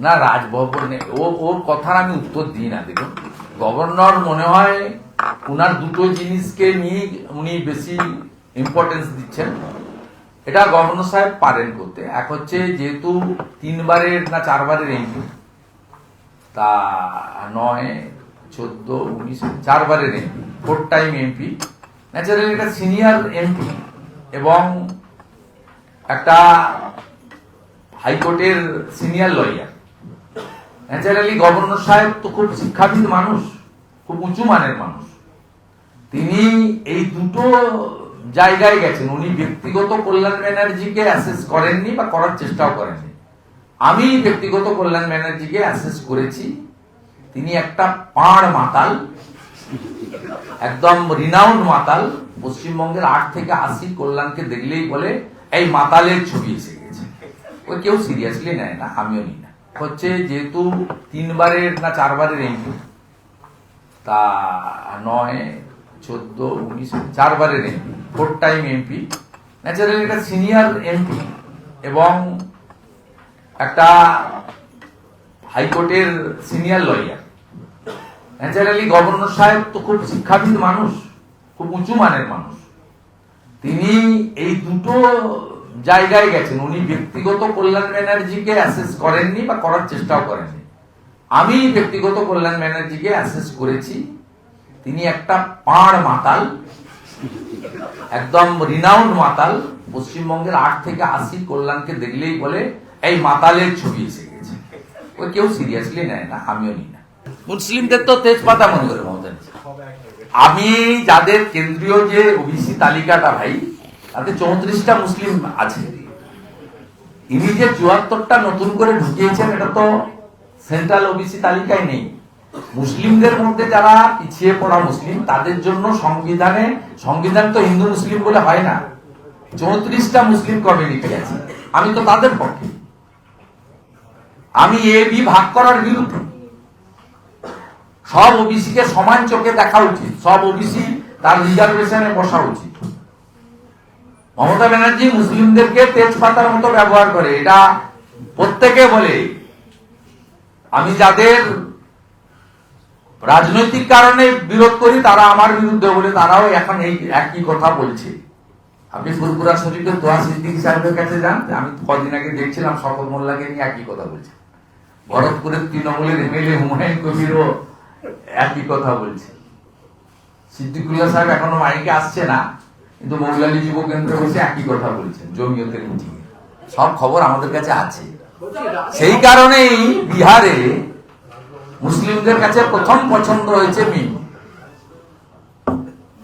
না, রাজভবনে ও, ওর কথার আমি উত্তর দিই না, দেখুন। গভর্নর মনে হয় উনার দুটো জিনিসকে নিয়ে উনি বেশি ইম্পর্টেন্স দিচ্ছেন। এটা গভর্নর সাহেব পারেন করতে। এক হচ্ছে যেহেতু তিনবারের না চারবারের এমপি তা নয়, চোদ্দ, উনিশ, চারবারের MP four time MP naturally একটা সিনিয়র এমপি এবং একটা হাইকোর্টের সিনিয়র লয়ার। ন্যাচারালি গভর্নর সাহেব তো খুব শিক্ষাবিদ মানুষ, খুব উঁচু মানের মানুষ। তিনি এই দুটো জায়গায় গেছেন। উনি ব্যক্তিগত কল্যাণ ব্যানার্জিকে অ্যাসেস করেননি বা করার চেষ্টাও করেননি। আমি ব্যক্তিগত কল্যাণ ব্যানার্জিকে অ্যাসেস করেছি। তিনি একটা পাড় মাতাল, একদম রিনাউন্ড মাতাল, পশ্চিমবঙ্গের আট থেকে আশি কল্যাণকে দেখলেই বলে, এই মাতালের ছবি এসে ওই কেউ সিরিয়াসলি নেয় না, আমিও নিই না। হচ্ছে যেহেতু তিনবারের না চারবারের এমপি তা নয়, চোদ্দ, উনিশ, চারবারের MP four time MP naturally একটা সিনিয়র এমপি এবং একটা হাইকোর্টের সিনিয়র লয়ার ন্যাচারালি গভর্নর সাহেব তো খুব শিক্ষাবিদ মানুষ, খুব উঁচু মানের মানুষ। তিনি এই দুটো জায়গায় গেছেন। উনি ব্যক্তিগত কল্যাণ ব্যানার্জিকে অ্যাসেস করেননি বা করার চেষ্টাও করেননি। আমি ব্যক্তিগত কল্যাণ ব্যানার্জিকে অ্যাসেস করেছি। তিনি একটা পাড় মাতাল, একদম রিনাউন্ড মাতাল, পশ্চিমবঙ্গের আট থেকে আশি কল্যাণকে দেখলেই বলে, এই মাতালের ছবি এসে গেছে। ওই কেউ সিরিয়াসলি নেয় না, আমিও নিই না। মুসলিমদের তো তেজপাতা মনে করে মমতা আমি যাদের কেন্দ্রীয় যে ওবিসি তালিকাটা ভাই তাতে চৌত্রিশটা মুসলিম আছে। ইনি যে চুয়াত্তরটা নতুন করে ঢুকিয়েছেন, এটা তো সেন্ট্রাল ওবিসি তালিকায় নেই। মুসলিমদের মধ্যে যারা পিছিয়ে পড়া মুসলিম, তাদের জন্য সংবিধানে, সংবিধান তো হিন্দু মুসলিম বলে হয় না। চৌত্রিশটা মুসলিম কমিউনিটি আছে। আমি তো তাদের পক্ষে। আমি এ বি ভাগ করার বিরুদ্ধে। সব ওবিসি কে সমান চোখে দেখা উচিত। সব ওবিসি তার রিজার্ভেশনে বসা উচিত। মমতা ব্যানার্জি মুসলিমদেরকে তেজপাতার মতো ব্যবহার করে, এটা প্রত্যেকে বলে। আমি যাদের রাজনৈতিক কারণে বিরোধ করি, তারা আমার বিরুদ্ধে বলে, তারাও এখন এই একই কথা বলছে। আপনি ফুরপুরা শরীফের দোয়া সিদ্দিক সাহেবের কাছে যান, আমি কদিন আগে দেখছিলাম শপথ মোল্লাকে নিয়ে একই কথা বলছে। ভরতপুরের তৃণমূলের এমএলএ হুমায়ুন কবিরও একই কথা বলছে। সিদ্দিকুল্লাহ সাহেব এখনও মাইকে আসছে না। কিন্তু মৌলালী যুব কেন্দ্রে বসে একই কথা বলছেন জমিয়তের মিটিং সব খবর আমাদের কাছে আছে। সেই কারণেই বিহারে মুসলিমদের কাছে প্রথম পছন্দ হয়েছে মিম।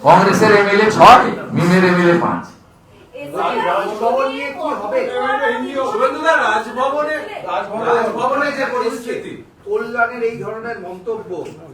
কংগ্রেসের এমএলএ ছয় মিমের এমএলএ পাঁচ। রাজভবন যে পরিস্থিতি। কল্যাণের এই ধরনের মন্তব্য